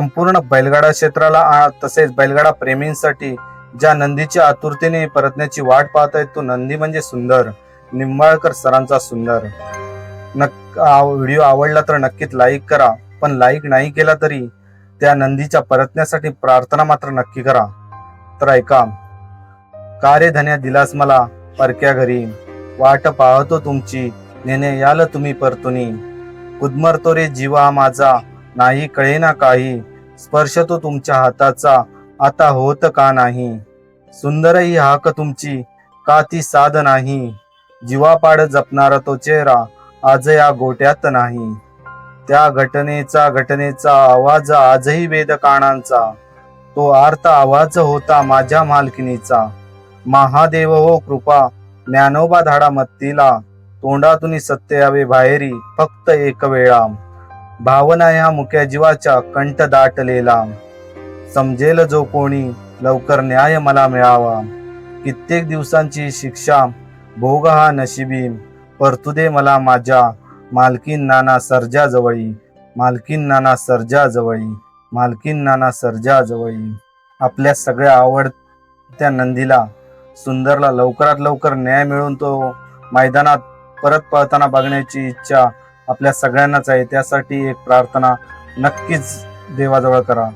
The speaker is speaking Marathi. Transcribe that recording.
संपूर्ण बैलगाडा क्षेत्राला तसेच बैलगाडा प्रेमींसाठी ज्या नंदीच्या आतुरतेने परतण्याची वाट पाहत आहेत तो नंदी म्हणजे सुंदर. निंबाळकर सरांचा सुंदर. नक् व्हिडिओ आवडला तर नक्कीच लाईक करा पण लाईक नाही केला तरी त्या नंदीच्या परतण्यासाठी प्रार्थना मात्र नक्की करा. तर ऐका का रे धन्या दिलास मला परक्या घरी. वाट पाहतो तुमची नेने याल तुम्ही परतुनी. कुदमरतो रे जीवा माझा नाही कळेना काही. स्पर्श तो तुमच्या हाताचा. आता होत का नाही? सुंदर ही हाक तुमची. का ती साध नाही? जीवापाड जपणारा तो चेहरा आज या गोट्यात नाही. त्या घटनेचा घटनेचा आवाज आजही वेद कानांचा तो आर्त आवाज होता माझ्या मालकिनीचा महादेव हो कृपा ज्ञानोबा धाडा मत्तीला तोंडातून सत्य यावे बाहेरी फक्त एक वेळा. भावना ह्या मुक्या जीवाच्या कंठ दाटलेला. समजेल जो कोणी लवकर न्याय मला मिळावा. कित्येक दिवसांची शिक्षा भोग हा नशिबी परतू दे मला माझ्या मालकीन नाना सर्जा जवळी मालकीन नाना सर्जा जवळी मालकीन नाना सर्जा जवळी आपल्या सगळ्या आवडत्या नंदीला सुंदरला लवकरात लवकर न्याय मिळून तो मैदानात परत पळताना बघण्याची इच्छा आपल्या सगळ्यांनाच आहे. त्यासाठी एक प्रार्थना नक्कीच देवाजवळ करा.